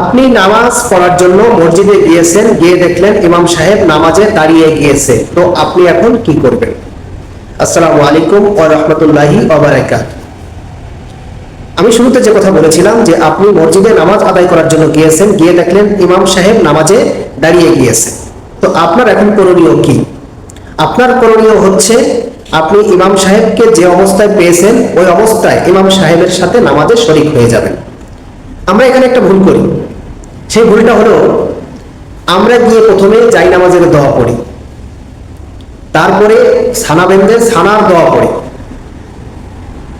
আপনি নামাজ পড়ার জন্য মসজিদে গিয়েছেন, গিয়ে দেখলেন ইমাম সাহেব নামাজে দাঁড়িয়ে গিয়েছে। তো আপনি এখন কি করবেন? আসসালামু আলাইকুম ওয়া রাহমাতুল্লাহি আমি শুরুতে যে কথা বলেছিলাম যে আপনি মসজিদে নামাজ আদায় করার জন্য গিয়েছেন, গিয়ে দেখলেন ইমাম সাহেব নামাজে দাঁড়িয়ে গিয়েছে। তো আপনার এখন করণীয় কি? আপনার করণীয় হচ্ছে আপনি ইমাম সাহেবকে যে অবস্থায় পেয়েছেন, ওই অবস্থায় ইমাম সাহেবের সাথে নামাজে শরিক হয়ে যাবেন। আমরা এখানে একটা ভুল করি। সেই ভুলটা হলো, আমরা গিয়ে প্রথমে যাই নামাজের দোয়া পড়ি। তারপরে সানা বেঁধে সানার দোয়া পড়ি।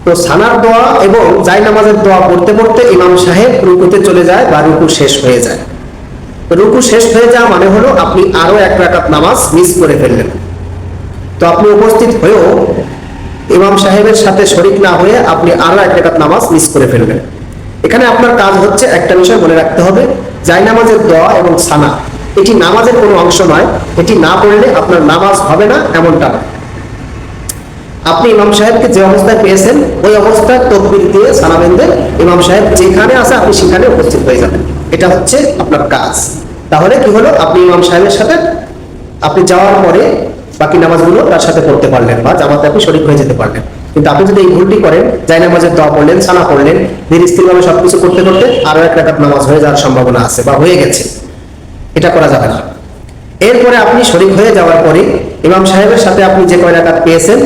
তো সানার দোয়া এবং জাই নামাজের দোয়া পড়তে পড়তে ইমাম সাহেব রুকুতে চলে যায় বা রুকু শেষ হয়ে যায়। রুকু শেষ হয়ে যাওয়া মানে হলো আপনি আরও এক রাকাত নামাজ মিস করে ফেললেন। তো আপনি উপস্থিত হয়েও ইমাম সাহেবের সাথে শরিক না হয়ে আপনি আরও এক রাকাত নামাজ মিস করে ফেলবেন এখানে আপনার কাজ হচ্ছে একটা বিষয় মনে রাখতে হবে। জাই নামাজের দোয়া এবং সানা। এটি নামাজের কোনো অংশ নয়, এটি না পড়লে আপনার নামাজ হবে না, এমনটা না। আপনি ইমাম সাহেবকে যে অবস্থায় পেয়েছেন, ওই অবস্থায় তকবির দিয়ে সানা বেঁধে ইমাম সাহেব যেখানে আছে, আপনি সেখানে উপস্থিত হয়ে যাবেন। এটা হচ্ছে আপনার কাজ। তাহলে কি হলো? আপনি ইমাম সাহেবের সাথে, আপনি যাওয়ার পরে বাকি নামাজগুলো তার সাথে পড়তে পারলেন বা জামাতে আপনি শরীর হয়ে যেতে পারলেন। কিন্তু আপনি যদি এই ভুলটি করেন যাই নামাজের দোয়া পড়লেন সানা পড়লেন ধীর স্থিরভাবে সবকিছু করতে করতে আরও এক রাকাত নামাজ হয়ে যাওয়ার সম্ভাবনা আছে বা হয়ে গেছে। এটা করা যাবে না। এরপরে আপনি শরিক হয়ে যাওয়ার পরে ইমাম সাহেবের সাথে আপনি যে কয় রাকাত পেয়েছেন,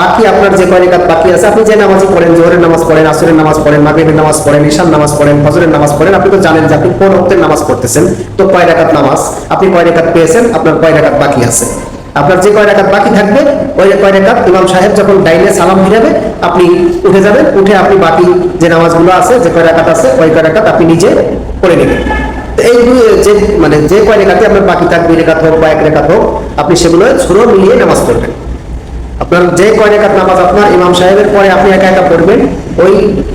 বাকি আপনার যে কয় রাকাত বাকি আছে, আপনি যে নামাজ পড়েন, জোহরের নামাজ পড়েন, আসরের নামাজ পড়েন, মাগরিবের নামাজ পড়েন ঈশান নামাজ পড়েন, ফজরের নামাজ পড়েন, আপনি তো জানেন যে আপনি কোন ওয়াক্তের নামাজ পড়তেছেন। তো কয় রাকাত নামাজ? আপনি কয় রাকাত পেয়েছেন? আপনার কয় রাকাত বাকি আছে? আপনার যে কয় রাকাত বাকি থাকবে, ওই কয় রাকাত ইমাম সাহেব যখন ডাইনে সালাম ফিরাবে, আপনি উঠে যাবেন, উঠে আপনি বাকি যে নামাজগুলো আছে, যে কয় রাকাত আছে, ওই কয় রাকাত আপনি নিজে পড়ে নেবেন। এই যে মানে যে কয় রেখাতে আপনার বাকি থাকবে রেখাত হোক বা এক রেখাত হোক, আপনি সেগুলো সুরো মিলিয়ে নামাজ পড়বেন। আপনার যে কয় রেখাত নামাজ আপনার ইমাম সাহেবের পরে আপনি একা একা পড়বেন, ওই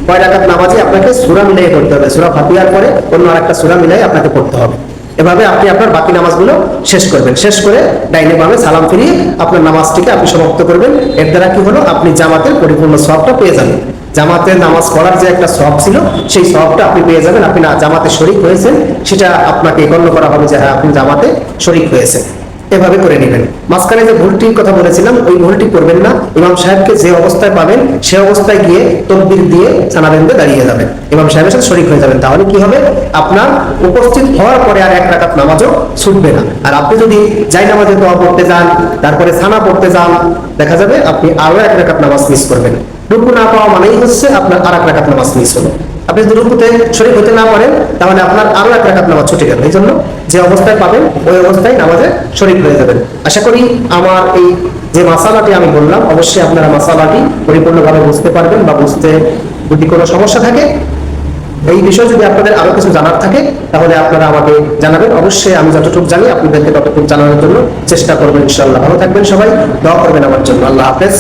কয় রেখাত নামাজই আপনাকে সুরা মিলাই পড়তে হবে। সুরা ফাতিহার পরে অন্য আরেকটা সুরা মিলাই আপনাকে পড়তে হবে। এভাবে আপনি আপনার বাকি নামাজগুলো শেষ করবেন। শেষ করে ডাইনে বামে সালাম ফিরিয়ে আপনার নামাজটিকে আপনি সমাপ্ত করবেন। এর দ্বারা কি হলো? আপনি জামাতের পরিপূর্ণ সবটা পেয়ে যাবেন। জামাতের নামাজ পড়ার যে একটা সব ছিল, সেই সবটা আপনি পেয়ে যাবেন। আপনি জামাতে শরিক হয়েছেন, সেটা আপনাকে গণ্য করা হবে যে হ্যাঁ আপনি জামাতে শরিক হয়েছেন। এভাবে করে নেবেন। মাঝখানে যে ভুলটির কথা বলেছিলাম, ওই ভুলটি করবেন না। ইমাম সাহেবকে যে অবস্থায় পাবেন, সে অবস্থায় গিয়ে তকবির দিয়ে সানাবেন্দে দাঁড়িয়ে যাবেন। ইমাম সাহেবের সাথে শরিক হয়ে যাবেন। তাহলে কি হবে? আপনার উপস্থিত হওয়ার পরে আর এক রাকাত নামাজও ছুটবে না। আর আপনি যদি যাই নামাজে দোয়া পড়তে যান, তারপরে সানা পড়তে যান, দেখা যাবে আপনি আরও এক রাকাত নামাজ মিস করবেন। রুকু না পাওয়া মানেই হচ্ছে আপনার আর এক রাকাত নামাজ মিস হলো। আপনি যদি রুকুতে শরীর হতে না পারেন, তাহলে আপনার আরও এক রাকাত নামাজ ছুটে গেল এই জন্য যে অবস্থায় পাবেন, ওই অবস্থায় নামাজে শরীর হয়ে যাবেন। আশা করি আমার এই যে মাসালাটি আমি বললাম, অবশ্যই আপনারা মাসালাটি পরিপূর্ণভাবে বুঝতে পারবেন বা বুঝতে যদি কোনো সমস্যা থাকে, এই বিষয়ে যদি আপনাদের আরও কিছু জানার থাকে, তাহলে আপনারা আমাকে জানাবেন। অবশ্যই আমি যতটুকু জানি, আপনাদেরকে ততটুকু জানানোর জন্য চেষ্টা করবেন ইনশাল্লাহ ভালো থাকবেন সবাই, দোয়া করবেন আমার জন্য। আল্লাহ হাফেজ।